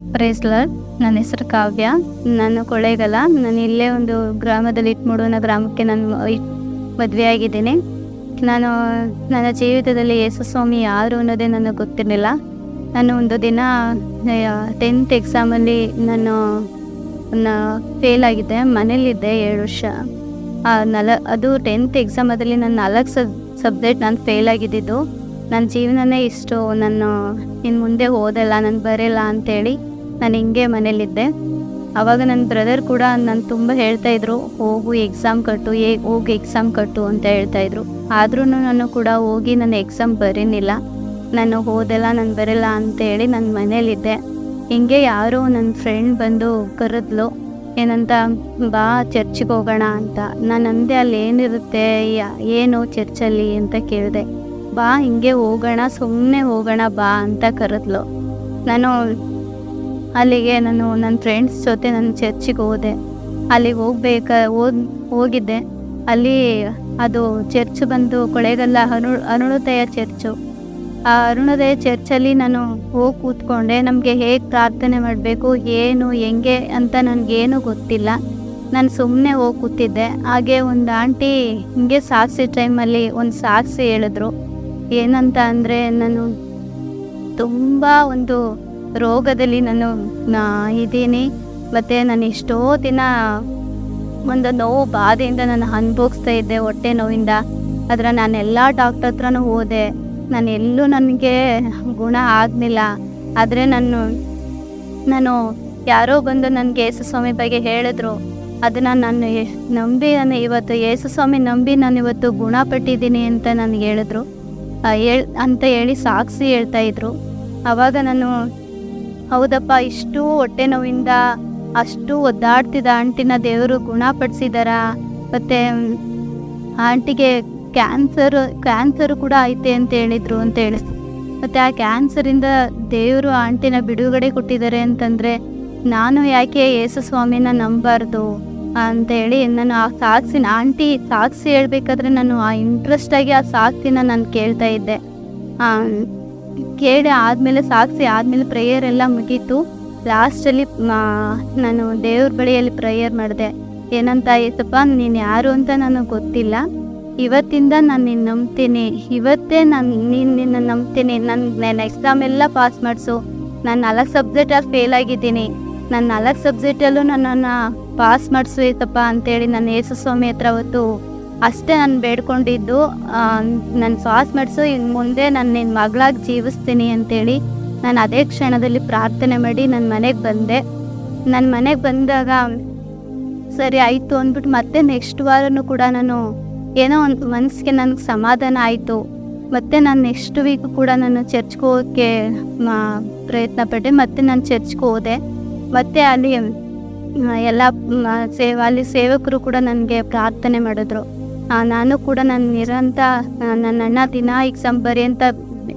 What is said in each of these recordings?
ಪ್ರೇಸ್ಲರ್ ನನ್ನ ಹೆಸರು ಕಾವ್ಯ. ನಾನು ಕೊಳೆಗಲ, ನಾನು ಇಲ್ಲೇ ಒಂದು ಗ್ರಾಮದಲ್ಲಿ ಇಟ್ಮೂಡೋನ ಗ್ರಾಮಕ್ಕೆ ನಾನು ಮದುವೆ ಆಗಿದ್ದೀನಿ. ನಾನು, ನನ್ನ ಜೀವಿತದಲ್ಲಿ ಯೇಸುಸ್ವಾಮಿ ಯಾರು ಅನ್ನೋದೇ ನನಗೆ ಗೊತ್ತಿರಲಿಲ್ಲ. ನಾನು ಒಂದು ದಿನ ಟೆಂತ್ ಎಕ್ಸಾಮಲ್ಲಿ ನಾನು ಫೇಲ್ ಆಗಿದ್ದೆ. ಮನೇಲಿದ್ದೆ ಏಳು ವರ್ಷ. ನಲ, ಅದು ಟೆಂತ್ ಎಕ್ಸಾಮದಲ್ಲಿ ನಾನು ನಾಲ್ಕು ಸಬ್ ಸಬ್ಜೆಕ್ಟ್ ನಾನು ಫೇಲ್ ಆಗಿದ್ದಿದ್ದು ನನ್ನ ಜೀವನನೇ ಇಷ್ಟು, ನಾನು ಇನ್ನು ಮುಂದೆ ಓದಲ್ಲ, ನಾನು ಬರೆಯಲ್ಲ ಅಂತೇಳಿ ನಾನು ಹಿಂಗೆ ಮನೇಲಿದ್ದೆ. ಆವಾಗ ನನ್ನ ಬ್ರದರ್ ಕೂಡ ನಾನು ತುಂಬ ಹೇಳ್ತಾ ಇದ್ರು, ಹೋಗು ಎಕ್ಸಾಮ್ ಕಟ್ಟು, ಏ, ಹೋಗಿ ಎಕ್ಸಾಮ್ ಕಟ್ಟು ಅಂತ ಹೇಳ್ತಾ ಇದ್ರು. ಆದ್ರೂ ನಾನು ಕೂಡ ಹೋಗಿ ನನ್ನ ಎಕ್ಸಾಮ್ ಬರೀನಿಲ್ಲ. ನಾನು ಓದಲ್ಲ ನಾನು ಬರಲ್ಲ ಅಂತೇಳಿ ನನ್ನ ಮನೇಲಿದ್ದೆ. ಹಿಂಗೆ ಯಾರೋ ನನ್ನ ಫ್ರೆಂಡ್ ಬಂದು ಕರೆದ್ಲು, ಏನಂತ, ಬಾ ಚರ್ಚಿಗೆ ಹೋಗೋಣ ಅಂತ. ನಾನು ಅಂದೆ ಅಲ್ಲಿ ಏನಿರುತ್ತೆ ಏನು ಚರ್ಚಲ್ಲಿ ಅಂತ ಕೇಳಿದೆ. ಬಾ ಹಿಂಗೆ ಹೋಗೋಣ ಸುಮ್ಮನೆ ಹೋಗೋಣ ಬಾ ಅಂತ ಕರೆದ್ಲು. ನಾನು ಅಲ್ಲಿಗೆ ನಾನು ನನ್ನ ಫ್ರೆಂಡ್ಸ್ ಜೊತೆ ನಾನು ಚರ್ಚಿಗೆ ಹೋದೆ. ಅಲ್ಲಿಗೆ ಹೋಗ್ಬೇಕ ಹೋದ್ ಹೋಗಿದ್ದೆ. ಅಲ್ಲಿ ಅದು ಚರ್ಚ್ ಬಂದು ಕೊಳೆಗಲ್ಲ ಅನು ಅರುಣೋದಯ ಚರ್ಚು ಆ ಅರುಣೋದಯ ಚರ್ಚಲ್ಲಿ ನಾನು ಹೋಗಿ ಕೂತ್ಕೊಂಡೆ. ನಮಗೆ ಹೇಗೆ ಪ್ರಾರ್ಥನೆ ಮಾಡಬೇಕು, ಏನು, ಹೆಂಗೆ ಅಂತ ನನಗೇನು ಗೊತ್ತಿಲ್ಲ. ನಾನು ಸುಮ್ಮನೆ ಹೋಗಿ ಕೂತಿದ್ದೆ. ಹಾಗೆ ಒಂದು ಆಂಟಿ ಹಿಂಗೆ ಸಾಕ್ಷಿ ಟೈಮಲ್ಲಿ ಒಂದು ಸಾಕ್ಷಿ ಹೇಳಿದ್ರು. ಏನಂತ ಅಂದರೆ ನಾನು ತುಂಬ ಒಂದು ರೋಗದಲ್ಲಿ ನಾನು ಇದ್ದೀನಿ. ಮತ್ತು ನಾನು ಎಷ್ಟೋ ದಿನ ಒಂದು ನೋವು ಬಾಧೆಯಿಂದ ನಾನು ಅನುಭವಿಸ್ತಾ ಇದ್ದೆ ಹೊಟ್ಟೆ ನೋವಿಂದ. ಆದರೆ ನಾನು ಎಲ್ಲ ಡಾಕ್ಟರ್ ಹತ್ರನೂ ಹೋದೆ. ನಾನು ಎಲ್ಲೂ ನನಗೆ ಗುಣ ಆಗಲಿಲ್ಲ. ಆದರೆ ನಾನು ನಾನು ಯಾರೋ ಬಂದು ನನಗೆ ಯೇಸುಸ್ವಾಮಿ ಬಗ್ಗೆ ಹೇಳಿದ್ರು. ಅದನ್ನು ನಾನು ನಂಬಿ ನಾನು ಇವತ್ತು, ಯೇಸುಸ್ವಾಮಿ ನಂಬಿ ನಾನು ಇವತ್ತು ಗುಣಪಟ್ಟಿದ್ದೀನಿ ಅಂತ ನನಗೆ ಹೇಳಿದ್ರು. ಹೇಳ್, ಅಂತ ಹೇಳಿ ಸಾಕ್ಷಿ ಹೇಳ್ತಾ ಇದ್ರು. ಆವಾಗ ನಾನು ಹೌದಪ್ಪ, ಇಷ್ಟು ಹೊಟ್ಟೆ ನೋವಿಂದ, ಅಷ್ಟು ಒದ್ದಾಡ್ತಿದ್ದ ಆಂಟಿನ ದೇವರು ಗುಣಪಡಿಸಿದಾರ ಮತ್ತು ಆಂಟಿಗೆ ಕ್ಯಾನ್ಸರ್ ಕ್ಯಾನ್ಸರ್ ಕೂಡ ಐತೆ ಅಂತ ಹೇಳಿದ್ರು ಅಂತ ಹೇಳಿ. ಮತ್ತು ಆ ಕ್ಯಾನ್ಸರಿಂದ ದೇವರು ಆಂಟಿನ ಬಿಡುಗಡೆ ಕೊಟ್ಟಿದ್ದಾರೆ ಅಂತಂದರೆ, ನಾನು ಯಾಕೆ ಯೇಸು ಸ್ವಾಮಿನ ನಂಬಾರ್ದು? ಅಂತೇಳಿ ನಾನು ಆ ಸಾಕ್ಷಿನ ಆಂಟಿ ಸಾಕ್ಷಿ ಹೇಳ್ಬೇಕಾದ್ರೆ ನಾನು ಆ ಇಂಟ್ರೆಸ್ಟ್ ಆಗಿ ಆ ಸಾಕ್ಷಿನ ನಾನು ಕೇಳ್ತಾ ಇದ್ದೆ. ಕೇಳಿ ಆದಮೇಲೆ ಸಾಕ್ಷಿ ಆದಮೇಲೆ ಪ್ರೇಯರ್ ಎಲ್ಲ ಮುಗೀತು. ಲಾಸ್ಟಲ್ಲಿ ನಾನು ದೇವ್ರ ಬಳಿಯಲ್ಲಿ ಪ್ರೇಯರ್ ಮಾಡಿದೆ. ಏನಂತ ಐತಪ್ಪ ನೀನು ಯಾರು ಅಂತ ನನಗೆ ಗೊತ್ತಿಲ್ಲ. ಇವತ್ತಿಂದ ನಾನು ನಿನ್ನ ನಂಬ್ತೀನಿ. ಇವತ್ತೇ ನಾನು, ನೀನು ನಿನ್ನ ನಂಬ್ತೀನಿ. ನನ್ನ ಎಕ್ಸಾಮ್ ಎಲ್ಲ ಪಾಸ್ ಮಾಡಿಸು. ನಾನು ನಾಲ್ಕು ಸಬ್ಜೆಕ್ಟಲ್ಲಿ ಫೇಲ್ ಆಗಿದ್ದೀನಿ. ನಾನು ನಾಲ್ಕು ಸಬ್ಜೆಕ್ಟಲ್ಲೂ ನನ್ನನ್ನು ಪಾಸ್ ಮಾಡಿಸು, ಏಸಪ್ಪ, ಅಂತೇಳಿ ನಾನು ಯೇಸು ಸ್ವಾಮಿ ಹತ್ರ ಅವತ್ತು ಅಷ್ಟೇ ನಾನು ಬೇಡ್ಕೊಂಡಿದ್ದು ನಾನು ಶ್ವಾಸ ಮಾಡಿಸು ಇನ್ನು ಮುಂದೆ ನಾನು ನಿನ್ನ ಮಗಳಾಗಿ ಜೀವಿಸ್ತೀನಿ ಅಂತೇಳಿ ನಾನು ಅದೇ ಕ್ಷಣದಲ್ಲಿ ಪ್ರಾರ್ಥನೆ ಮಾಡಿ ನನ್ನ ಮನೆಗೆ ಬಂದೆ. ನನ್ನ ಮನೆಗೆ ಬಂದಾಗ ಸರಿ ಆಯಿತು ಅಂದ್ಬಿಟ್ಟು ಮತ್ತೆ ನೆಕ್ಸ್ಟ್ ವಾರನೂ ಕೂಡ ನಾನು ಏನೋ ಒಂದು ಮನಸ್ಸಿಗೆ ನನಗೆ ಸಮಾಧಾನ ಆಯಿತು. ಮತ್ತು ನಾನು ನೆಕ್ಸ್ಟ್ ವೀಕ್ ಕೂಡ ನಾನು ಚರ್ಚ್ಗೆ ಹೋಗೋಕ್ಕೆ ಪ್ರಯತ್ನ ಪಟ್ಟೆ. ಮತ್ತು ನಾನು ಚರ್ಚ್ಗೆ ಹೋದೆ. ಮತ್ತೆ ಅಲ್ಲಿ ಎಲ್ಲ ಸೇವ, ಅಲ್ಲಿ ಸೇವಕರು ಕೂಡ ನನಗೆ ಪ್ರಾರ್ಥನೆ ಮಾಡಿದ್ರು. ನಾನು ಕೂಡ ನಾನು ನಿರಂತ ನನ್ನ ಅಣ್ಣ ದಿನ ಎಕ್ಸಾಮ್ ಬರಿ ಅಂತ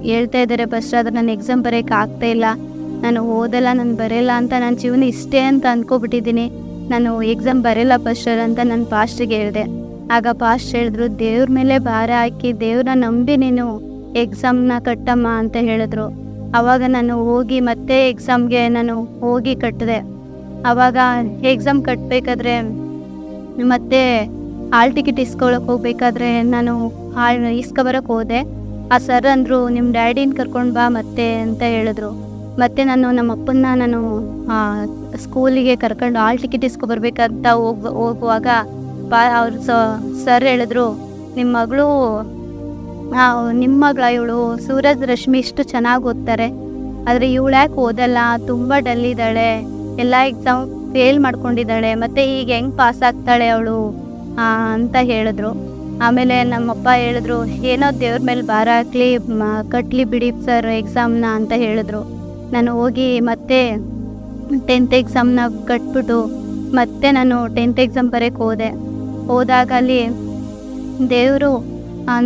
ಹೇಳ್ತಾ ಇದ್ದಾರೆ. ಫಸ್ಟ್ ಆದರೆ ನಾನು ಎಕ್ಸಾಮ್ ಬರೆಯೋಕೆ ಆಗ್ತಾ ಇಲ್ಲ. ನಾನು ಓದಲ್ಲ, ನಾನು ಬರೆಯಲ್ಲ ಅಂತ ನನ್ನ ಜೀವನ ಇಷ್ಟೇ ಅಂತ ಅಂದ್ಕೊಬಿಟ್ಟಿದ್ದೀನಿ ನಾನು ಎಕ್ಸಾಮ್ ಬರೆಯಲ್ಲ ಬಸ್ಟರ್ ಅಂತ ನಾನು ಪಾಸ್ಟಿಗೆ ಹೇಳಿದೆ. ಆಗ ಪಾಸ್ಟ್ ಹೇಳಿದ್ರು, ದೇವ್ರ ಮೇಲೆ ಭಾರ ಹಾಕಿ, ದೇವ್ರನ್ನ ನಂಬಿ ನೀನು ಎಕ್ಸಾಮ್ನ ಕಟ್ಟಮ್ಮ ಅಂತ ಹೇಳಿದ್ರು. ಆವಾಗ ನಾನು ಹೋಗಿ ಮತ್ತೆ ಎಕ್ಸಾಮ್ಗೆ ನಾನು ಹೋಗಿ ಕಟ್ಟಿದೆ ಆವಾಗ ಎಕ್ಸಾಮ್ ಕಟ್ಟಬೇಕಾದ್ರೆ ಮತ್ತೆ ಹಾಲ್ ಟಿಕೆಟ್ ಇಸ್ಕೊಳಕ್ಕೆ ಹೋಗ್ಬೇಕಾದ್ರೆ ನಾನು ಹಾಲ್ ಇಸ್ಕೊಬರಕ್ಕೆ ಹೋದೆ. ಆ ಸರ್ ಅಂದರು ನಿಮ್ಮ ಡ್ಯಾಡಿನ ಕರ್ಕೊಂಡು ಬಾ ಮತ್ತೆ ಅಂತ ಹೇಳಿದ್ರು. ಮತ್ತೆ ನಾನು ನಮ್ಮ ಅಪ್ಪನ್ನ ನಾನು ಸ್ಕೂಲಿಗೆ ಕರ್ಕೊಂಡು ಹಾಲ್ ಟಿಕೆಟ್ ಇಸ್ಕೊಬರ್ಬೇಕಂತ ಹೋಗ್, ಹೋಗುವಾಗ ಬಾ, ಅವ್ರು ಸರ್ ಹೇಳಿದ್ರು ನಿಮ್ಮ ಮಗಳು ನಿಮ್ಮ ಮಗಳ ಇವಳು ಸೂರಜ್ ರಶ್ಮಿ ಇಷ್ಟು ಚೆನ್ನಾಗಿ ಓದ್ತಾರೆ. ಆದರೆ ಇವಳು ಯಾಕೆ ಓದಲ್ಲ? ತುಂಬ ಡಲ್ ಇದ್ದಾಳೆ. ಎಲ್ಲ ಎಕ್ಸಾಮ್ ಫೇಲ್ ಮಾಡ್ಕೊಂಡಿದ್ದಾಳೆ. ಮತ್ತು ಈಗ ಹೆಂಗೆ ಪಾಸ್ ಆಗ್ತಾಳೆ ಅವಳು? ಅಂತ ಹೇಳಿದ್ರು. ಆಮೇಲೆ ನಮ್ಮಪ್ಪ ಹೇಳಿದ್ರು, ಏನೋ ದೇವ್ರ ಮೇಲೆ ಭಾರ ಹಾಕ್ಲಿ ಕಟ್ಲಿ ಬಿಡಿ ಸರ್ ಎಕ್ಸಾಮ್ನ ಅಂತ ಹೇಳಿದ್ರು. ನಾನು ಹೋಗಿ ಮತ್ತೆ ಟೆಂತ್ ಎಕ್ಸಾಮ್ನ ಕಟ್ಬಿಟ್ಟು ಮತ್ತೆ ನಾನು ಟೆಂತ್ ಎಕ್ಸಾಮ್ ಬರೋಕ್ಕೆ ಹೋದೆ. ಹೋದಾಗ ಅಲ್ಲಿ ದೇವರು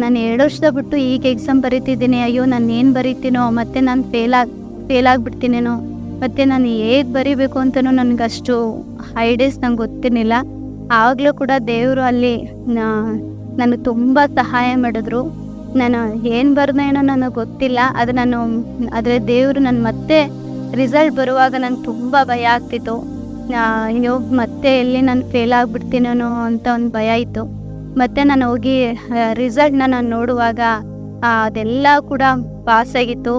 ನಾನು ಎರಡು ವರ್ಷದ ಬಿಟ್ಟು ಈಗ ಎಕ್ಸಾಮ್ ಬರೀತಿದ್ದೀನಿ, ಅಯ್ಯೋ ನಾನು ಏನು ಬರೀತೀನೋ, ಮತ್ತೆ ನಾನು ಫೇಲ್ ಆಗಿ ಫೇಲ್ ಆಗಿಬಿಡ್ತೀನೇನೋ ಮತ್ತು ನಾನು ಹೇಗೆ ಬರೀಬೇಕು ಅಂತಲೂ ನನಗಷ್ಟು ಐಡಿಯಾಸ್ ನಂಗೆ ಗೊತ್ತಿರಲಿಲ್ಲ. ಆವಾಗಲೂ ಕೂಡ ದೇವರು ಅಲ್ಲಿ ನನಗೆ ತುಂಬ ಸಹಾಯ ಮಾಡಿದ್ರು. ನಾನು ಏನು ಬರ್ದೇನೋ ನನಗೆ ಗೊತ್ತಿಲ್ಲ ಅದು ನಾನು, ಆದರೆ ದೇವರು ನಾನು ಮತ್ತೆ ರಿಸಲ್ಟ್ ಬರುವಾಗ ನಂಗೆ ತುಂಬ ಭಯ ಆಗ್ತಿತ್ತು. ಅಯ್ಯೋ, ಮತ್ತೆ ಎಲ್ಲಿ ನಾನು ಫೇಲ್ ಆಗಿಬಿಡ್ತೀನೋ ಅಂತ ಒಂದು ಭಯ ಇತ್ತು. ಮತ್ತೆ ನಾನು ಹೋಗಿ ರಿಸಲ್ಟ್ನ ನಾನು ನೋಡುವಾಗ ಅದೆಲ್ಲ ಕೂಡ ಪಾಸ್ ಆಗಿತ್ತು.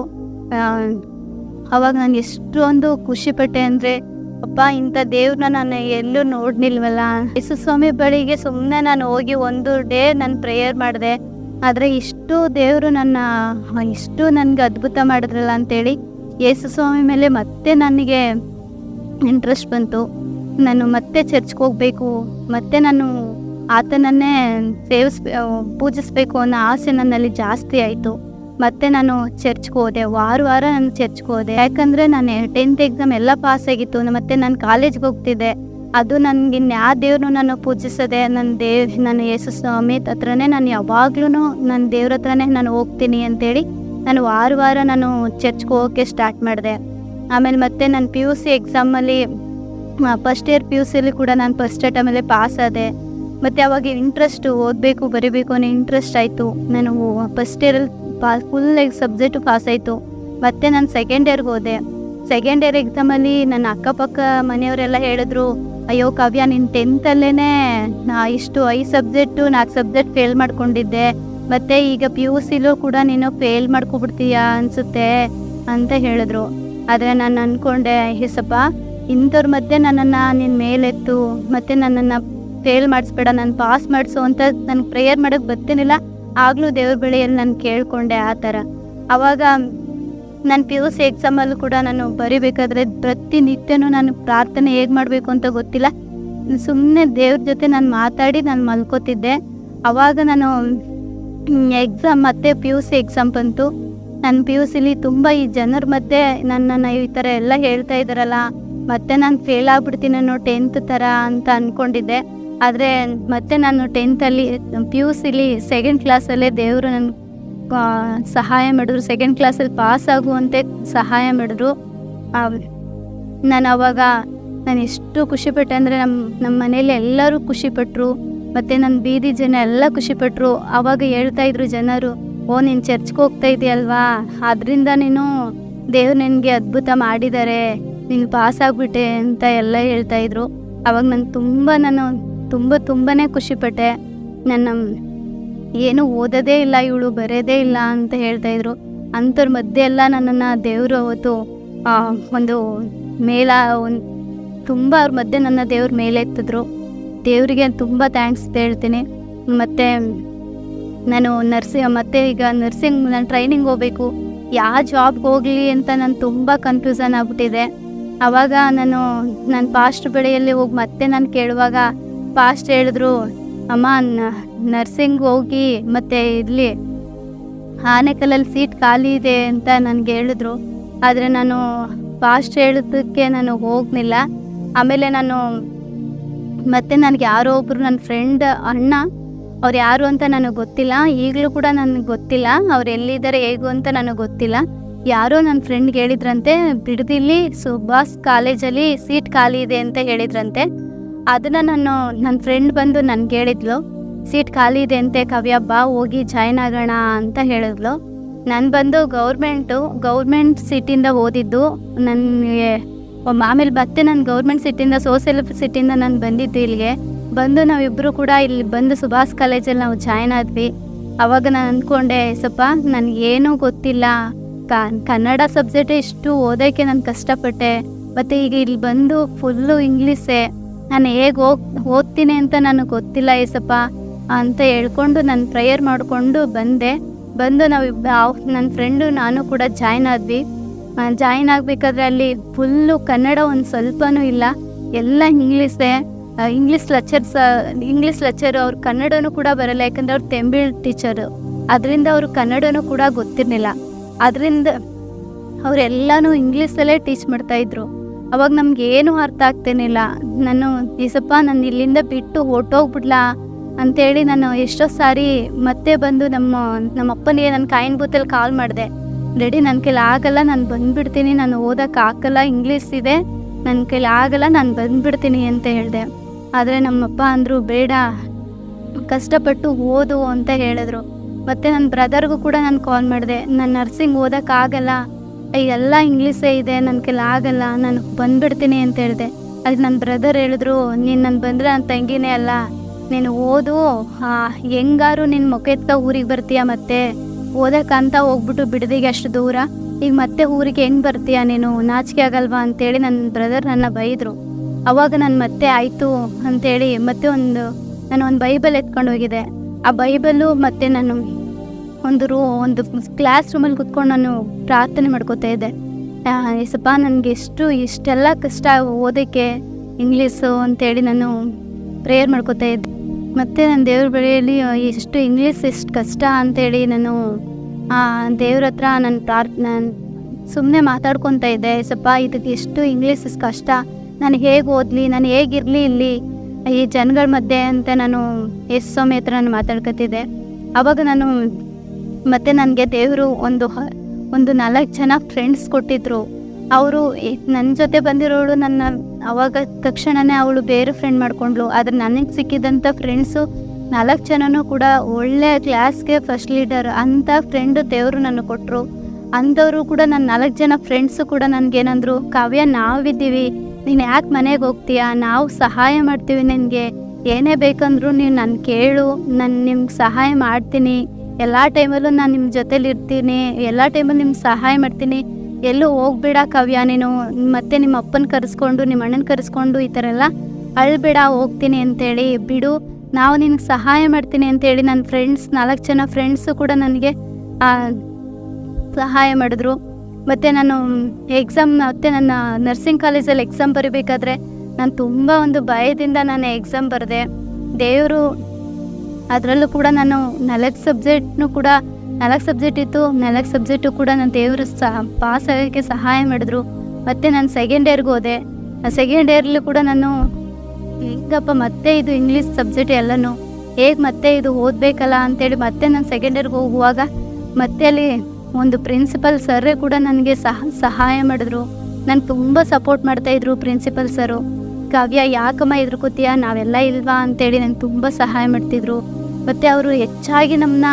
ಅವಾಗ ನಾನು ಎಷ್ಟೊಂದು ಖುಷಿಪಟ್ಟೆ ಅಂದರೆ ಅಪ್ಪ, ಇಂಥ ದೇವ್ರನ್ನ ನಾನು ಎಲ್ಲೂ ನೋಡ್ನಿಲ್ವಲ್ಲ ಯೇಸು ಸ್ವಾಮಿ ಬಳಿಗೆ ಸುಮ್ಮನೆ ನಾನು ಹೋಗಿ ಒಂದು ಡೇ ನಾನು ಪ್ರೇಯರ್ ಮಾಡಿದೆ. ಆದರೆ ಇಷ್ಟು ದೇವರು ನನ್ನ, ಇಷ್ಟು ನನಗೆ ಅದ್ಭುತ ಮಾಡಿದ್ರಲ್ಲ ಅಂತೇಳಿ ಯೇಸು ಸ್ವಾಮಿ ಮೇಲೆ ಮತ್ತೆ ನನಗೆ ಇಂಟ್ರೆಸ್ಟ್ ಬಂತು. ನಾನು ಮತ್ತೆ ಚರ್ಚ್ಗೆ ಹೋಗಬೇಕು, ಮತ್ತೆ ನಾನು ಆತನನ್ನೇ ಸೇವಿಸ್ಬೇ, ಪೂಜಿಸ್ಬೇಕು ಅನ್ನೋ ಆಸೆ ನನ್ನಲ್ಲಿ ಜಾಸ್ತಿ ಆಯಿತು. ಮತ್ತೆ ನಾನು ಚರ್ಚ್ಗೆ ಹೋದೆ. ವಾರ ವಾರ ನಾನು ಚರ್ಚ್ಗೆ ಹೋದೆ. ಯಾಕಂದರೆ ನಾನು ಟೆಂತ್ ಎಕ್ಸಾಮ್ ಎಲ್ಲ ಪಾಸ್ ಆಗಿತ್ತು. ಮತ್ತು ನಾನು ಕಾಲೇಜ್ಗೆ ಹೋಗ್ತಿದ್ದೆ. ಅದು ನನಗೆ ಇನ್ಯಾವ ದೇವ್ರನ್ನೂ ನಾನು ಪೂಜಿಸದೆ ನನ್ನ ದೇವ್, ನನ್ನ ಯೇಸು ಸ್ವಾಮಿ ಹತ್ರನೇ ನಾನು ಯಾವಾಗ್ಲೂ ನನ್ನ ದೇವ್ರ ಹತ್ರನೇ ನಾನು ಹೋಗ್ತೀನಿ ಅಂತೇಳಿ ನಾನು ವಾರ ವಾರ ನಾನು ಚರ್ಚ್ಗೆ ಹೋಗೋಕ್ಕೆ ಸ್ಟಾರ್ಟ್ ಮಾಡಿದೆ. ಆಮೇಲೆ ಮತ್ತೆ ನಾನು ಪಿ ಯು ಸಿ ಎಕ್ಸಾಮಲ್ಲಿ ಫಸ್ಟ್ ಇಯರ್ ಪಿ ಯು ಸಿಲಿ ಕೂಡ ನಾನು ಫಸ್ಟ್ ಅಟೆಮಲ್ಲೇ ಪಾಸ್ ಆದೆ. ಮತ್ತು ಅವಾಗ ಇಂಟ್ರೆಸ್ಟು ಓದಬೇಕು, ಬರೀಬೇಕು ಅನ್ನೋ ಇಂಟ್ರೆಸ್ಟ್ ಆಯಿತು. ನಾನು ಫಸ್ಟ್ ಇಯರಲ್ಲಿ ಪಾ ಫುಲ್ ಸಬ್ಜೆಕ್ಟು ಪಾಸ್ ಆಯಿತು. ಮತ್ತು ನಾನು ಸೆಕೆಂಡ್ ಇಯರ್ಗೆ ಹೋದೆ. ಸೆಕೆಂಡ್ ಇಯರ್ ಎಕ್ಸಾಮಲ್ಲಿ ನನ್ನ ಅಕ್ಕಪಕ್ಕ ಮನೆಯವರೆಲ್ಲ ಹೇಳಿದ್ರು, ಅಯ್ಯೋ ಕಾವ್ಯ ನಿನ್ನ ಟೆಂತಲ್ಲೇ ನಾ ಇಷ್ಟು ಐದು ಸಬ್ಜೆಕ್ಟು ನಾಲ್ಕು ಸಬ್ಜೆಕ್ಟ್ ಫೇಲ್ ಮಾಡ್ಕೊಂಡಿದ್ದೆ. ಮತ್ತು ಈಗ ಪಿ ಯು ಸಿಲೂ ಕೂಡ ನೀನು ಫೇಲ್ ಮಾಡ್ಕೊಬಿಡ್ತೀಯ ಅನಿಸುತ್ತೆ ಅಂತ ಹೇಳಿದ್ರು. ಆದರೆ ನಾನು ಅಂದ್ಕೊಂಡೆ ಹೆಸಪ್ಪ, ಇಂಥವ್ರ ಮಧ್ಯೆ ನನ್ನನ್ನು ನಿನ್ನ ಮೇಲೆತ್ತು, ಮತ್ತು ನನ್ನನ್ನು ಫೇಲ್ ಮಾಡಿಸ್ಬೇಡ, ನಾನು ಪಾಸ್ ಮಾಡಿಸು ಅಂತ ನನಗೆ ಪ್ರೇಯರ್ ಮಾಡೋಕ್ಕೆ ಬರ್ತೀನಿಲ್ಲ ಆಗಲೂ ದೇವ್ರ ಬಳಿಯಲ್ಲಿ ನಾನು ಕೇಳಿಕೊಂಡೆ ಆ ಥರ. ಆವಾಗ ನಾನು ಪಿ ಯು ಸಿ ಎಕ್ಸಾಮಲ್ಲೂ ಕೂಡ ನಾನು ಬರಿಬೇಕಾದ್ರೆ ಪ್ರತಿನಿತ್ಯನೂ ನಾನು ಪ್ರಾರ್ಥನೆ ಹೇಗೆ ಮಾಡಬೇಕು ಅಂತ ಗೊತ್ತಿಲ್ಲ. ಸುಮ್ಮನೆ ದೇವ್ರ ಜೊತೆ ನಾನು ಮಾತಾಡಿ ನಾನು ಮಲ್ಕೋತಿದ್ದೆ. ಆವಾಗ ನಾನು ಎಕ್ಸಾಮ್ ಮತ್ತೆ ಪಿ ಯು ಸಿ ಎಕ್ಸಾಮ್ ಬಂತು. ನನ್ನ ಪಿ ಯು ಸಿಲಿ ತುಂಬ ಈ ಜನರ ಮಧ್ಯೆ ನನ್ನನ್ನು ಈ ಥರ ಎಲ್ಲ ಹೇಳ್ತಾ ಇದ್ದಾರಲ್ಲ ಮತ್ತೆ ನಾನು ಫೇಲ್ ಅನ್ನೋ ಟೆಂತ್ ಥರ ಅಂತ ಅಂದ್ಕೊಂಡಿದ್ದೆ ಆದರೆ ಮತ್ತೆ ನಾನು ಟೆಂತಲ್ಲಿ ಪಿ ಯು ಸಿಲಿ ಸೆಕೆಂಡ್ ಕ್ಲಾಸಲ್ಲೇ ದೇವರು ನನ್ನ ಸಹಾಯ ಮಾಡಿದ್ರು. ಸೆಕೆಂಡ್ ಕ್ಲಾಸಲ್ಲಿ ಪಾಸ್ ಆಗುವಂತೆ ಸಹಾಯ ಮಾಡಿದ್ರು. ನಾನು ಅವಾಗ ನಾನು ಎಷ್ಟು ಖುಷಿಪಟ್ಟೆ ಅಂದರೆ ನಮ್ಮ ನಮ್ಮ ಮನೇಲಿ ಎಲ್ಲರೂ ಖುಷಿಪಟ್ಟರು ಮತ್ತು ನನ್ನ ಬೀದಿ ಜನ ಎಲ್ಲ ಖುಷಿಪಟ್ಟರು ಆವಾಗ ಹೇಳ್ತಾ ಇದ್ರು ಜನರು, ಓ, ನೀನು ಚರ್ಚ್ಗೆ ಹೋಗ್ತಾ ಇದೆಯಲ್ವಾ? ಅದರಿಂದ ನೀನು ದೇವ್ರು ನಿನಗೆ ಅದ್ಭುತ ಮಾಡಿದ್ದಾರೆ ನೀನು ಪಾಸ್ ಆಗಿಬಿಟ್ಟೆ ಅಂತ ಎಲ್ಲ ಹೇಳ್ತಾ ಇದ್ರು. ಅವಾಗ ನಾನು ತುಂಬ ನಾನು ತುಂಬ ತುಂಬಾ ಖುಷಿಪಟ್ಟೆ. ನನ್ನ ಏನು ಓದೋದೇ ಇಲ್ಲ, ಇವಳು ಬರೋದೇ ಇಲ್ಲ ಅಂತ ಹೇಳ್ತಾ ಇದ್ರು. ಅಂಥವ್ರ ಮಧ್ಯೆ ಎಲ್ಲ ನನ್ನನ್ನು ದೇವರು ಅವತ್ತು ಒಂದು ಮೇಲ ಒಂದು ತುಂಬ ಅವ್ರ ಮಧ್ಯೆ ನನ್ನ ದೇವ್ರ ಮೇಲೆ ಎತ್ತಿದ್ರು. ದೇವರಿಗೆ ತುಂಬ ಥ್ಯಾಂಕ್ಸ್ ಹೇಳ್ತೀನಿ. ಮತ್ತು ನಾನು ನರ್ಸಿ, ಮತ್ತೆ ಈಗ ನರ್ಸಿಂಗ್ ನಾನು ಟ್ರೈನಿಂಗ್ ಹೋಗ್ಬೇಕು. ಯಾವ ಜಾಬ್ಗೆ ಹೋಗಲಿ ಅಂತ ನಾನು ತುಂಬ ಕನ್ಫ್ಯೂಸನ್ ಆಗ್ಬಿಟ್ಟಿದೆ. ಆವಾಗ ನಾನು ನನ್ನ ಪಾಸ್ಟ್ ಬೆಳೆಯಲ್ಲಿ ಹೋಗಿ ಮತ್ತೆ ನಾನು ಕೇಳುವಾಗ ಪಾಸ್ಟ್ ಹೇಳಿದ್ರು, ಅಮ್ಮ ನರ್ಸಿಂಗ್ ಹೋಗಿ ಮತ್ತೆ ಇಲ್ಲಿ ಆನೆಕಲ್ಲಲ್ಲಿ ಸೀಟ್ ಖಾಲಿ ಇದೆ ಅಂತ ನನಗೆ ಹೇಳಿದ್ರು. ಆದರೆ ನಾನು ಪಾಸ್ಟ್ ಹೇಳೋದಕ್ಕೆ ನಾನು ಹೋಗಲಿಲ್ಲ. ಆಮೇಲೆ ನಾನು ಮತ್ತೆ ನನಗೆ ಯಾರೋ ಒಬ್ಬರು ನನ್ನ ಫ್ರೆಂಡ್ ಅಣ್ಣ, ಅವ್ರು ಯಾರು ಅಂತ ನನಗೆ ಗೊತ್ತಿಲ್ಲ. ಈಗಲೂ ಕೂಡ ನನಗೆ ಗೊತ್ತಿಲ್ಲ. ಅವ್ರು ಎಲ್ಲಿದ್ದಾರೆ, ಹೇಗು ಅಂತ ನನಗೆ ಗೊತ್ತಿಲ್ಲ. ಯಾರೋ ನನ್ನ ಫ್ರೆಂಡ್ಗೆ ಹೇಳಿದ್ರಂತೆ ಬಿಡದಿಲ್ಲಿ ಸುಭಾಷ್ ಕಾಲೇಜಲ್ಲಿ ಸೀಟ್ ಖಾಲಿ ಇದೆ ಅಂತ ಹೇಳಿದ್ರಂತೆ. ಅದನ್ನು ನಾನು ನನ್ನ ಫ್ರೆಂಡ್ ಬಂದು ನನಗೆ ಹೇಳಿದ್ಲು. ಸೀಟ್ ಖಾಲಿ ಇದೆ ಅಂತೆ ಕಾವ್ಯ, ಬಾ ಹೋಗಿ ಜಾಯ್ನ್ ಆಗೋಣ ಅಂತ ಹೇಳಿದ್ಲು. ನಾನು ಬಂದು ಗೌರ್ಮೆಂಟು ಗೌರ್ಮೆಂಟ್ ಸೀಟಿಂದ ಓದಿದ್ದು, ನನಗೆ ಆಮೇಲೆ ಮತ್ತೆ ನಾನು ಗೌರ್ಮೆಂಟ್ ಸೀಟಿಂದ ಸೋಷಿಯಲ್ ಸೀಟಿಂದ ನಾನು ಬಂದಿದ್ದು ಇಲ್ಲಿಗೆ. ಬಂದು ನಾವಿಬ್ಬರು ಕೂಡ ಇಲ್ಲಿ ಬಂದು ಸುಭಾಷ್ ಕಾಲೇಜಲ್ಲಿ ನಾವು ಜಾಯ್ನ್ ಆದ್ವಿ. ಅವಾಗ ನಾನು ಅಂದ್ಕೊಂಡೆ ಸ್ವಲ್ಪ ನನಗೇನೂ ಗೊತ್ತಿಲ್ಲ. ಕನ್ನಡ ಸಬ್ಜೆಕ್ಟ್ ಇಷ್ಟು ಓದೋಕ್ಕೆ ನಾನು ಕಷ್ಟಪಟ್ಟೆ. ಮತ್ತು ಈಗ ಇಲ್ಲಿ ಬಂದು ಫುಲ್ಲು ಇಂಗ್ಲೀಷೇ. ನಾನು ಹೇಗೆ ಹೋಗ್, ಓದ್ತೀನಿ ಅಂತ ನನಗೆ ಗೊತ್ತಿಲ್ಲ ಏಸಪ್ಪ ಅಂತ ಹೇಳ್ಕೊಂಡು ನಾನು ಪ್ರೇಯರ್ ಮಾಡಿಕೊಂಡು ಬಂದೆ. ಬಂದು ನಾವು ನನ್ನ ಫ್ರೆಂಡು ನಾನು ಕೂಡ ಜಾಯ್ನ್ ಆದ್ವಿ. ಜಾಯ್ನ್ ಆಗಬೇಕಾದ್ರೆ ಅಲ್ಲಿ ಫುಲ್ಲು ಕನ್ನಡ ಒಂದು ಸ್ವಲ್ಪನೂ ಇಲ್ಲ. ಎಲ್ಲ ಇಂಗ್ಲೀಷೇ. ಇಂಗ್ಲೀಷ್ ಲೆಕ್ಚರ್ಸ್ ಇಂಗ್ಲೀಷ್ ಲೆಕ್ಚರ್ ಅವ್ರು ಕನ್ನಡನೂ ಕೂಡ ಬರಲ್ಲ, ಯಾಕಂದ್ರೆ ಅವ್ರು ತೆಂಬಿಳ್ ಟೀಚರು. ಅದರಿಂದ ಅವರು ಕನ್ನಡನೂ ಕೂಡ ಗೊತ್ತಿರಲಿಲ್ಲ. ಅದರಿಂದ ಅವರೆಲ್ಲನೂ ಇಂಗ್ಲೀಷಲ್ಲೇ ಟೀಚ್ ಮಾಡ್ತಾಯಿದ್ರು ಅವಾಗ ನಮ್ಗೆ ಏನೂ ಅರ್ಥ ಆಗ್ತೇನಿಲ್ಲ ನಾನು, ಈಸಪ್ಪ, ನಾನು ಇಲ್ಲಿಂದ ಬಿಟ್ಟು ಹೊರ್ಟೋಗ್ಬಿಡ್ಲಾ? ಅಂತೇಳಿ ನಾನು ಎಷ್ಟೋ ಸಾರಿ ಮತ್ತೆ ಬಂದು ನಮ್ಮ ನಮ್ಮ ಅಪ್ಪನಿಗೆ ನನ್ನ ಕಾಯಿನ ಬೂತಲ್ಲಿ ಕಾಲ್ ಮಾಡಿದೆ. ರೆಡಿ ನನ್ನ ಕೈಲಿ ಆಗಲ್ಲ, ನಾನು ಬಂದುಬಿಡ್ತೀನಿ. ನಾನು ಓದೋಕೆ ಆಗಲ್ಲ ಇಂಗ್ಲೀಷ್ ಇದೆ. ನನ್ನ ಕೈಲಿ ಆಗಲ್ಲ, ನಾನು ಬಂದ್ಬಿಡ್ತೀನಿ ಅಂತ ಹೇಳಿದೆ. ಆದರೆ ನಮ್ಮಪ್ಪ ಅಂದರು, ಬೇಡ, ಕಷ್ಟಪಟ್ಟು ಓದು ಅಂತ ಹೇಳಿದ್ರು. ಮತ್ತು ನನ್ನ ಬ್ರದರ್ಗೂ ಕೂಡ ನಾನು ಕಾಲ್ ಮಾಡಿದೆ. ನಾನು ನರ್ಸಿಂಗ್ ಓದೋಕ್ಕಾಗಲ್ಲ ಎಲ್ಲ ಇಂಗ್ಲೀಷೇ ಇದೆ ನನ್ನ ಕೈಲಿ ಆಗಲ್ಲ, ನಾನು ಬಂದುಬಿಡ್ತೀನಿ ಅಂತ ಹೇಳಿದೆ. ಅದಕ್ಕೆ ನನ್ನ ಬ್ರದರ್ ಹೇಳಿದ್ರು, ನೀನು ನಾನು ಬಂದರೆ ನನ್ನ ತಂಗಿನೇ ಅಲ್ಲ. ನೀನು ಓದು. ಹೆಂಗಾರು ನಿನ್ನ ಎತ್ಕ ಊರಿಗೆ ಬರ್ತೀಯ ಮತ್ತೆ? ಓದಕ್ಕಂತ ಹೋಗ್ಬಿಟ್ಟು ಬಿಡದಿಗೆ ಅಷ್ಟು ದೂರ. ಈಗ ಮತ್ತೆ ಊರಿಗೆ ಹೆಂಗೆ ಬರ್ತೀಯ ನೀನು? ನಾಚಿಕೆ ಆಗಲ್ವಾ? ಅಂತೇಳಿ ನನ್ನ ಬ್ರದರ್ ನನ್ನ ಬೈದರು. ಅವಾಗ ನಾನು ಮತ್ತೆ ಆಯಿತು ಅಂತೇಳಿ ಮತ್ತೆ ಒಂದು, ನಾನು ಒಂದು ಬೈಬಲ್ ಎತ್ಕೊಂಡು ಹೋಗಿದ್ದೆ. ಆ ಬೈಬಲ್ಲು ಮತ್ತು ನಾನು ಒಂದು ರೂ ಒಂದು ಕ್ಲಾಸ್ ರೂಮಲ್ಲಿ ಕುತ್ಕೊಂಡು ನಾನು ಪ್ರಾರ್ಥನೆ ಮಾಡ್ಕೋತಾ ಇದ್ದೆ. ಎಸಪ್ಪ ನನಗೆ ಎಷ್ಟು, ಇಷ್ಟೆಲ್ಲ ಕಷ್ಟ ಓದೋಕ್ಕೆ ಇಂಗ್ಲೀಷು ಅಂತೇಳಿ ನಾನು ಪ್ರೇಯರ್ ಮಾಡ್ಕೋತಾ ಇದ್ದೆ. ಮತ್ತು ನನ್ನ ದೇವ್ರ ಬಳಿಯಲ್ಲಿ ಎಷ್ಟು ಇಂಗ್ಲೀಷ್ ಎಷ್ಟು ಕಷ್ಟ ಅಂತೇಳಿ ನಾನು ದೇವ್ರ ಹತ್ರ ನನ್ನ ನಾನು ಸುಮ್ಮನೆ ಮಾತಾಡ್ಕೊತಾ ಇದ್ದೆ. ಸ್ವಲ್ಪ ಇದಕ್ಕೆ ಎಷ್ಟು ಇಂಗ್ಲೀಷ್ ಕಷ್ಟ. ನಾನು ಹೇಗೆ ಓದಲಿ, ನಾನು ಹೇಗಿರಲಿ ಇಲ್ಲಿ? ಈ ಜನಗಳ ಮಧ್ಯೆ ಅಂತ ನಾನು ಎಸ್ ಸ್ವಾಮಿ ಹತ್ರ ನಾನು ಮಾತಾಡ್ಕೊತಿದ್ದೆ. ಅವಾಗ ನಾನು ಮತ್ತು ನನಗೆ ದೇವರು ಒಂದು ಒಂದು ನಾಲ್ಕು ಜನ ಫ್ರೆಂಡ್ಸ್ ಕೊಟ್ಟಿದ್ರು. ಅವರು ನನ್ನ ಜೊತೆ ಬಂದಿರೋಳು ನನ್ನ ಅವಾಗ ತಕ್ಷಣನೇ ಅವಳು ಬೇರೆ ಫ್ರೆಂಡ್ ಮಾಡ್ಕೊಂಡ್ಳು. ಆದರೆ ನನಗೆ ಸಿಕ್ಕಿದಂಥ ಫ್ರೆಂಡ್ಸು ನಾಲ್ಕು ಜನನೂ ಕೂಡ ಒಳ್ಳೆ ಕ್ಲಾಸ್ಗೆ ಫಸ್ಟ್ ಲೀಡರ್ ಅಂಥ ಫ್ರೆಂಡು ದೇವರು ನನಗೆ ಕೊಟ್ಟರು ಅಂಥವರು ಕೂಡ ನನ್ನ ನಾಲ್ಕು ಜನ ಫ್ರೆಂಡ್ಸು ಕೂಡ ನನಗೇನಂದ್ರು, ಕಾವ್ಯ, ನಾವಿದ್ದೀವಿ. ನೀನು ಯಾಕೆ ಮನೆಗೆ ಹೋಗ್ತೀಯಾ? ನಾವು ಸಹಾಯ ಮಾಡ್ತೀವಿ ನಿನಗೆ. ಏನೇ ಬೇಕಂದ್ರೂ ನೀವು ನಾನು ಕೇಳು. ನಾನು ನಿಮ್ಗೆ ಸಹಾಯ ಮಾಡ್ತೀನಿ. ಎಲ್ಲ ಟೈಮಲ್ಲೂ ನಾನು ನಿಮ್ಮ ಜೊತೇಲಿ ಇರ್ತೀನಿ. ಎಲ್ಲ ಟೈಮಲ್ಲಿ ನಿಮ್ಗೆ ಸಹಾಯ ಮಾಡ್ತೀನಿ. ಎಲ್ಲೂ ಹೋಗ್ಬೇಡ ಕವ್ಯ ನೀನು. ಮತ್ತೆ ನಿಮ್ಮ ಅಪ್ಪನ ಕರೆಸ್ಕೊಂಡು ನಿಮ್ಮ ಅಣ್ಣನ ಕರೆಸ್ಕೊಂಡು ಈ ಥರ ಎಲ್ಲ ಅಳ್ಬೇಡ, ಹೋಗ್ತೀನಿ ಅಂತೇಳಿ. ಬಿಡು. ನಾವು ನಿನಗೆ ಸಹಾಯ ಮಾಡ್ತೀನಿ ಅಂತೇಳಿ ನನ್ನ ಫ್ರೆಂಡ್ಸ್ ನಾಲ್ಕು ಜನ ಫ್ರೆಂಡ್ಸು ಕೂಡ ನನಗೆ ಸಹಾಯ ಮಾಡಿದ್ರು. ಮತ್ತು ನಾನು ಎಕ್ಸಾಮ್ ಮತ್ತೆ ನನ್ನ ನರ್ಸಿಂಗ್ ಕಾಲೇಜಲ್ಲಿ ಎಕ್ಸಾಮ್ ಬರೀಬೇಕಾದ್ರೆ ನಾನು ತುಂಬ ಒಂದು ಭಯದಿಂದ ನಾನು ಎಕ್ಸಾಮ್ ಬರೆದೆ. ದೇವರು ಅದರಲ್ಲೂ ಕೂಡ ನಾನು ನಾಲ್ಕು ಸಬ್ಜೆಕ್ಟ್ನು ಕೂಡ ನಾಲ್ಕು ಸಬ್ಜೆಕ್ಟ್ ಇತ್ತು, ನಾಲ್ಕು ಸಬ್ಜೆಕ್ಟು ಕೂಡ ನಾನು ದೇವರು ಸಹ ಪಾಸ್ ಆಗೋಕ್ಕೆ ಸಹಾಯ ಮಾಡಿದ್ರು. ಮತ್ತು ನಾನು ಸೆಕೆಂಡ್ ಇಯರ್ಗೆ ಹೋದೆ. ಆ ಸೆಕೆಂಡ್ ಇಯರ್ಲಿ ಕೂಡ ನಾನು ಹೆಂಗಪ್ಪ ಮತ್ತೆ ಇದು ಇಂಗ್ಲೀಷ್ ಸಬ್ಜೆಕ್ಟ್ ಎಲ್ಲನೂ, ಹೇಗೆ ಮತ್ತೆ ಇದು ಓದಬೇಕಲ್ಲ ಅಂತೇಳಿ ಮತ್ತೆ ನಾನು ಸೆಕೆಂಡ್ ಇಯರ್ಗೆ ಹೋಗುವಾಗ ಮತ್ತೆ ಅಲ್ಲಿ ಒಂದು ಪ್ರಿನ್ಸಿಪಲ್ ಸರ್ರೇ ಕೂಡ ನನಗೆ ಸಹ ಸಹಾಯ ಮಾಡಿದ್ರು. ನಾನು ತುಂಬ ಸಪೋರ್ಟ್ ಮಾಡ್ತಾಯಿದ್ರು ಪ್ರಿನ್ಸಿಪಲ್ ಸರು ಕಾವ್ಯ, ಯಾಕಮ್ಮ ಎದುರ್ಕೋತೀಯ ನಾವೆಲ್ಲ ಇಲ್ವಾ ಅಂತೇಳಿ ನಂಗೆ ತುಂಬ ಸಹಾಯ ಮಾಡ್ತಿದ್ರು. ಮತ್ತು ಅವರು ಹೆಚ್ಚಾಗಿ ನಮ್ಮನ್ನ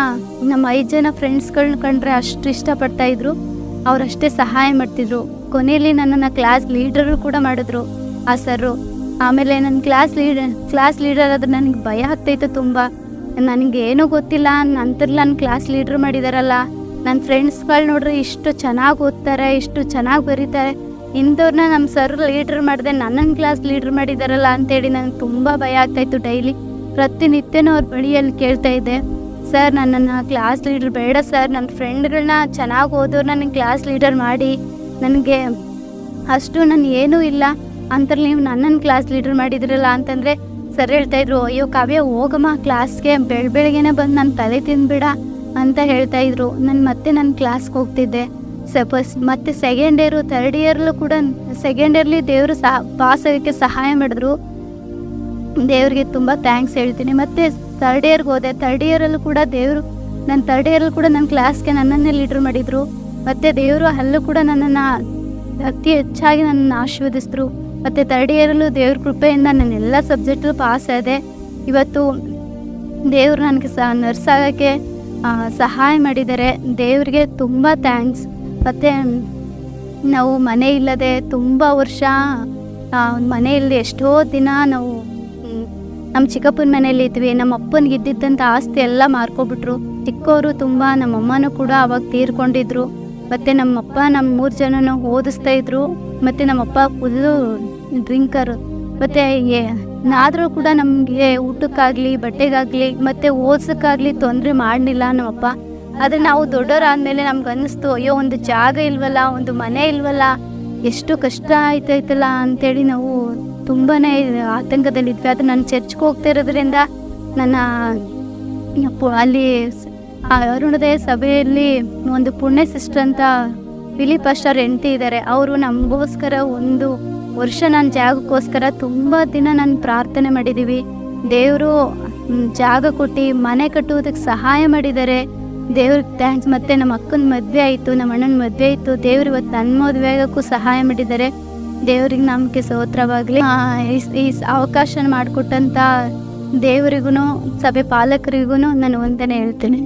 ನಮ್ಮ ಐದು ಜನ ಫ್ರೆಂಡ್ಸ್ಗಳನ್ನ ಕಂಡ್ರೆ ಅಷ್ಟು ಇಷ್ಟಪಡ್ತಾಯಿದ್ರು ಅವರಷ್ಟೇ ಸಹಾಯ ಮಾಡ್ತಿದ್ರು. ಕೊನೆಯಲ್ಲಿ ನನ್ನನ್ನು ಕ್ಲಾಸ್ ಲೀಡರು ಕೂಡ ಮಾಡಿದ್ರು, ಆ ಸರ್ರು. ಆಮೇಲೆ ನನ್ನ ಕ್ಲಾಸ್ ಲೀಡರ್ ಕ್ಲಾಸ್ ಲೀಡರ್ ಆದ್ರೆ ನನಗೆ ಭಯ ಆಗ್ತಾಯಿತ್ತು ತುಂಬ. ನನಗೆ ಗೊತ್ತಿಲ್ಲ, ನಂತರ ನನ್ನ ಕ್ಲಾಸ್ ಲೀಡ್ರ್ ಮಾಡಿದಾರಲ್ಲ. ನನ್ನ ಫ್ರೆಂಡ್ಸ್ಗಳು ನೋಡ್ರಿ ಇಷ್ಟು ಚೆನ್ನಾಗಿ ಓದ್ತಾರೆ, ಇಷ್ಟು ಚೆನ್ನಾಗಿ ಬರೀತಾರೆ. ಇಂಥವ್ರನ್ನ ನಮ್ಮ ಸರ್ ಲೀಡ್ರ್ ಮಾಡಿದೆ ನನ್ನನ್ನು ಕ್ಲಾಸ್ ಲೀಡ್ರ್ ಮಾಡಿದಾರಲ್ಲ ಅಂತೇಳಿ ನನಗೆ ತುಂಬ ಭಯ ಆಗ್ತಾಯಿತ್ತು ಡೈಲಿ ಪ್ರತಿನಿತ್ಯನೂ ಅವ್ರ ಬಳಿಯಲ್ಲಿ ಕೇಳ್ತಾ ಇದ್ದೆ ಸರ್ ನನ್ನನ್ನು ಕ್ಲಾಸ್ ಲೀಡ್ರ್ ಬೇಡ ಸರ್ ನನ್ನ ಫ್ರೆಂಡ್ಗಳನ್ನ ಚೆನ್ನಾಗಿ ಓದೋರು ನನಗೆ ಕ್ಲಾಸ್ ಲೀಡರ್ ಮಾಡಿ. ನನಗೆ ಅಷ್ಟು ನಾನು ಏನೂ ಇಲ್ಲ. ಅಂತಲ್ಲಿ ನೀವು ನನ್ನನ್ನು ಕ್ಲಾಸ್ ಲೀಡರ್ ಮಾಡಿದ್ರಲ್ಲ ಅಂತಂದರೆ ಸರ್ ಹೇಳ್ತಾಯಿದ್ರು ಅಯ್ಯೋ ಕಾವ್ಯ, ಹೋಗಮ್ಮ ಕ್ಲಾಸ್ಗೆ ಬೆಳ್ ಬೆಳಗ್ಗೆನೆ ಬಂದು ನನ್ನ ತಲೆ ತಿಂದ್ಬಿಡ. ಅಂತ ಹೇಳ್ತಾ ಇದ್ರು. ನಾನು ಮತ್ತೆ ನನ್ನ ಕ್ಲಾಸ್ಗೆ ಹೋಗ್ತಿದ್ದೆ. ಸಪೋಸ್ ಮತ್ತೆ ಸೆಕೆಂಡ್ ಇಯರು ಥರ್ಡ್ ಇಯರ್ಲು ಕೂಡ ಸೆಕೆಂಡ್ ಇಯರ್ಲಿ ದೇವರು ಸಹ ಪಾಸ್ ಆಗೋಕ್ಕೆ ಸಹಾಯ ಮಾಡಿದ್ರು. ದೇವ್ರಿಗೆ ತುಂಬ ಥ್ಯಾಂಕ್ಸ್ ಹೇಳ್ತೀನಿ. ಮತ್ತು ಥರ್ಡ್ ಇಯರ್ಗೆ ಹೋದೆ. ಥರ್ಡ್ ಇಯರಲ್ಲೂ ಕೂಡ ದೇವರು ನನ್ನ ಥರ್ಡ್ ಇಯರಲ್ಲಿ ಕೂಡ ನನ್ನ ಕ್ಲಾಸ್ಗೆ ನನ್ನನ್ನೇ ಲೀಡ್ರ್ ಮಾಡಿದರು. ಮತ್ತು ದೇವರು ಅಲ್ಲೂ ಕೂಡ ನನ್ನನ್ನು ಅತಿ ಹೆಚ್ಚಾಗಿ ನನ್ನನ್ನು ಆಶೀರ್ವದಿಸಿದ್ರು. ಮತ್ತು ಥರ್ಡ್ ಇಯರಲ್ಲೂ ದೇವ್ರ ಕೃಪೆಯಿಂದ ನಾನು ಎಲ್ಲ ಸಬ್ಜೆಕ್ಟು ಪಾಸ್ ಆದೆ. ಇವತ್ತು ದೇವರು ನನಗೆ ಸಹ ನರ್ಸ್ ಆಗೋಕ್ಕೆ ಸಹಾಯ ಮಾಡಿದ್ದಾರೆ ದೇವರಿಗೆ ತುಂಬ ಥ್ಯಾಂಕ್ಸ್ ಮತ್ತು ನಾವು ಮನೆ ಇಲ್ಲದೆ ತುಂಬ ವರ್ಷ ಮನೆಯಲ್ಲಿ ಎಷ್ಟೋ ದಿನ ನಾವು ನಮ್ಮ ಚಿಕ್ಕಪ್ಪನ ಮನೇಲಿ ಇದ್ವಿ. ನಮ್ಮ ಅಪ್ಪನಿಗೆ ಇದ್ದಿದ್ದಂಥ ಆಸ್ತಿ ಎಲ್ಲ ಮಾರ್ಕೊಬಿಟ್ರು. ಚಿಕ್ಕವರು ತುಂಬ ನಮ್ಮಮ್ಮನೂ ಕೂಡ ಅವಾಗ ತೀರ್ಕೊಂಡಿದ್ರು. ಮತ್ತು ನಮ್ಮಪ್ಪ ನಮ್ಮ ಮೂರು ಜನನೂ ಓದಿಸ್ತಾ ಇದ್ರು. ಮತ್ತು ನಮ್ಮಪ್ಪ ಫುಲ್ಲು ಡ್ರಿಂಕರು ಮತ್ತು ಆದರೂ ಕೂಡ ನಮಗೆ ಊಟಕ್ಕಾಗಲಿ, ಬಟ್ಟೆಗಾಗಲಿ, ಮತ್ತು ಓದ್ಸೋಕ್ಕಾಗಲಿ ತೊಂದರೆ ಮಾಡಲಿಲ್ಲ ನಮ್ಮಪ್ಪ ಆದರೆ ನಾವು ದೊಡ್ಡವರಾದ್ಮೇಲೆ ನಮ್ಗೆ ಅನ್ನಿಸ್ತು, ಅಯ್ಯೋ, ಒಂದು ಜಾಗ ಇಲ್ವಲ್ಲ, ಒಂದು ಮನೆ ಇಲ್ವಲ್ಲ, ಎಷ್ಟು ಕಷ್ಟ ಆಯ್ತಾಯ್ತಲ್ಲ, ಅಂತೇಳಿ ನಾವು ತುಂಬಾ ಆತಂಕದಲ್ಲಿದ್ವಿ ಅದು ನಾನು ಚರ್ಚ್ಗೆ ಹೋಗ್ತಾ ಇರೋದ್ರಿಂದ ನನ್ನ ಅಲ್ಲಿ ಅರುಣೋದಯ ಸಭೆಯಲ್ಲಿ ಒಂದು ಪುಣ್ಯ ಸಿಸ್ಟರ್ ಅಂತ ಫಿಲಿಪ್ ಅಷ್ಟರ್ ಹೆಂಡತಿ ಇದ್ದಾರೆ. ಅವರು ನಮಗೋಸ್ಕರ ಒಂದು ವರ್ಷ ನಾನು ಜಾಗಕ್ಕೋಸ್ಕರ ತುಂಬ ದಿನ ನಾನು ಪ್ರಾರ್ಥನೆ ಮಾಡಿದ್ದೀವಿ ದೇವರು ಜಾಗ ಕೊಟ್ಟು ಮನೆ ಕಟ್ಟುವುದಕ್ಕೆ ಸಹಾಯ ಮಾಡಿದ್ದಾರೆ. ದೇವ್ರಿಗೆ ಥ್ಯಾಂಕ್ಸ್ ಮತ್ತು ನಮ್ಮ ಅಕ್ಕನ ಮದುವೆ ಆಯಿತು, ನಮ್ಮ ಅಣ್ಣನ ಮದುವೆ ಆಯಿತು. ದೇವ್ರು ಇವತ್ತು ನನ್ನ ಮದುವೆ ಆಗೋಕ್ಕೂ ಸಹಾಯ ಮಾಡಿದ್ದಾರೆ. ದೇವ್ರಿಗೆ ನಂಬಿಕೆ ಸೋತ್ರವಾಗಲಿ ಈ ಅವಕಾಶ ಮಾಡಿಕೊಟ್ಟಂಥ ದೇವರಿಗೂ ಸಭೆ ಪಾಲಕರಿಗೂ ನಾನು ಒಂದನೇ ಹೇಳ್ತೀನಿ.